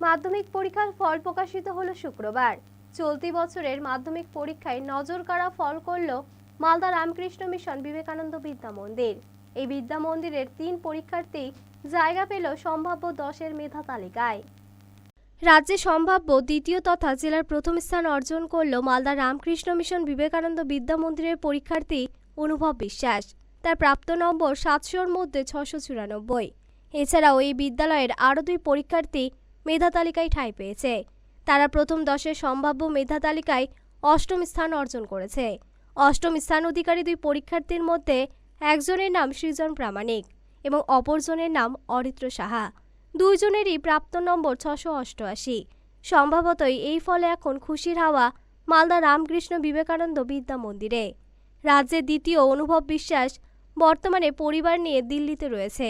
মাধ্যমিক পরীক্ষার ফল প্রকাশিত হলো শুক্রবার। চলতি বছরের মাধ্যমিক পরীক্ষায় নজর কাড়া ফল করল মালদা রামকৃষ্ণ মিশন বিবেকানন্দ বিদ্যা মন্দির। এই বিদ্যা মন্দিরের তিন পরীক্ষার্থী জায়গা পেল সম্ভাব্য দশের মেধা তালিকায়। রাজ্যে সম্ভাব্য দ্বিতীয় তথা জেলার প্রথম স্থান অর্জন করল মালদা রামকৃষ্ণ মিশন বিবেকানন্দ বিদ্যা মন্দিরের পরীক্ষার্থী অনুভব বিশ্বাস। তার প্রাপ্ত নম্বর সাতশোর মধ্যে ছশো চুরানব্বই। এছাড়াও এই বিদ্যালয়ের আরও দুই পরীক্ষার্থী মেধা তালিকায় ঠাঁই পেয়েছে। তারা প্রথম দশের সম্ভাব্য মেধা তালিকায় অষ্টম স্থান অর্জন করেছে। অষ্টম স্থান অধিকারী দুই পরীক্ষার্থীর মধ্যে একজনের নাম সৃজন প্রামাণিক এবং অপরজনের নাম অরিত্র সাহা। দুইজনেরই প্রাপ্ত নম্বর ছশো অষ্টআশি। সম্ভবতই এই ফলে এখন খুশির হাওয়া মালদা রামকৃষ্ণ বিবেকানন্দ বিদ্যা মন্দিরে। রাজ্যের দ্বিতীয় অনুভব বিশ্বাস বর্তমানে পরিবার নিয়ে দিল্লিতে রয়েছে।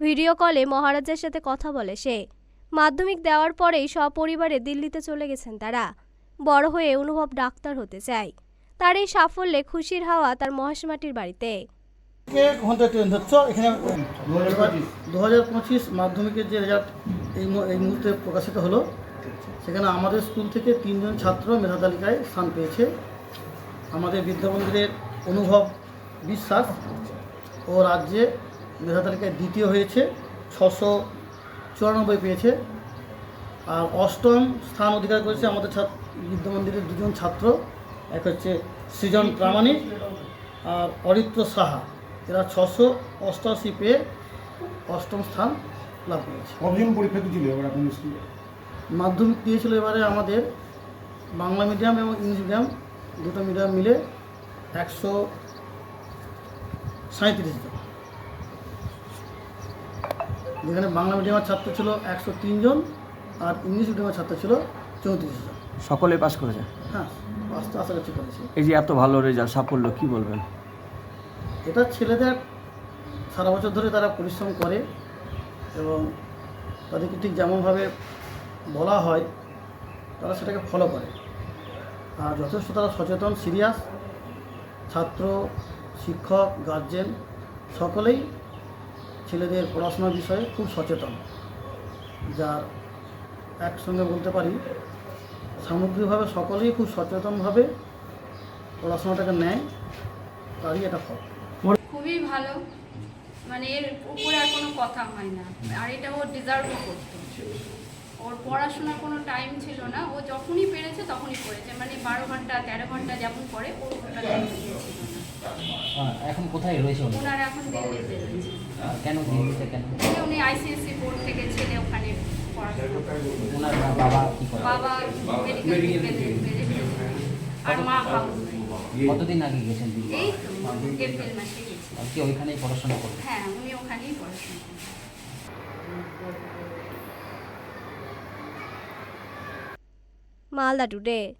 ভিডিও কলে মহারাজের সাথে কথা বলে সে। মাধ্যমিক দেওয়ার পরেই সপরিবারে দিল্লিতে চলে গেছেন তারা। বড় হয়ে অনুভব ডাক্তার হতে চায়। তার এই সাফল্যে খুশির হাওয়া তার মহেশমাটির বাড়িতে। ঘণ্টা ট্রেন ধরছ? এখানে দু হাজার পঁচিশ মাধ্যমিকের যে রেজাল্ট এই এই মুহূর্তে প্রকাশিত হলো সেখানে আমাদের স্কুল থেকে তিনজন ছাত্র মেধা তালিকায় স্থান পেয়েছে। আমাদের বিদ্যামন্দিরের অনুভব বিশ্বাস ও রাজ্যে মেধা তালিকায় দ্বিতীয় হয়েছে। ছশো চুরানব্বই পেয়েছে। আর অষ্টম স্থান অধিকার করেছে আমাদের ছাত্র বিদ্যামন্দিরের দুজন ছাত্র। এক হচ্ছে সৃজন প্রামাণিক আর অরিত্র সাহা। এরা ছশো অষ্টআশি পেয়ে অষ্টম স্থান লাভ করেছে। কতজন পরীক্ষার্থী ছিল এবার আপনাদের স্কুলে? মাধ্যমিক দিয়েছিল এবারে আমাদের বাংলা মিডিয়াম এবং ইংলিশ মিডিয়াম। দুটো মিডিয়াম মিলে একশো সাঁত্রিশ জন। যেখানে বাংলা মিডিয়ামের ছাত্র ছিল একশো জন আর ইংলিশ মিডিয়ামের ছাত্র ছিল চৌত্রিশ জন। সকলে পাস করেছে? হ্যাঁ আস্তে আশা করছি করেছি। এই যে এত ভালো রেজাল্ট সাফল্য কি বলবেন? এটা ছেলেদের সারা বছর ধরে তারা পরিশ্রম করে এবং তাদেরকে ঠিক যেমনভাবে বলা হয় তারা সেটাকে ফলো করে। আর যথেষ্ট তারা সচেতন সিরিয়াস ছাত্র শিক্ষক গার্জেন সকলেই ছেলেদের পড়াশোনার বিষয়ে খুব সচেতন, যার একসঙ্গে বলতে পারি, সামগ্রিকভাবে সকলেই খুব সচেতনভাবে পড়াশোনাটাকে নেয়, তারই এটা ফল খুবই ভালো মানে এর উপরে আর কোনো কথা হয় না, আর এটা ও ডিজার্ভও করতো ওর পড়াশোনার কোনো টাইম ছিল না, ও যখনই পেরেছে তখনই পড়েছে মানে বারো ঘণ্টা, তেরো ঘণ্টা যেমন পড়ে ওর ওটা ছিল না। আহ, এখন কোথায় রয়েছে উনি? ওনার এখন দিল্লিতে রয়েছে। কেন দিল্লিতে কেন? উনি আইসিএসসি বোর্ড থেকে ছেলে ওখানে ওনার বাবা কি করে? বাবা মেডিকেল আর মা কতদিন আগে গেছেন দিল্লি? এই এপ্রিল মাসে গেছি। আর কি ওইখানেই পড়াশোনা করবে? হ্যাঁ উনি ওখানেই পড়াশোনা করেন মালদা টুডে।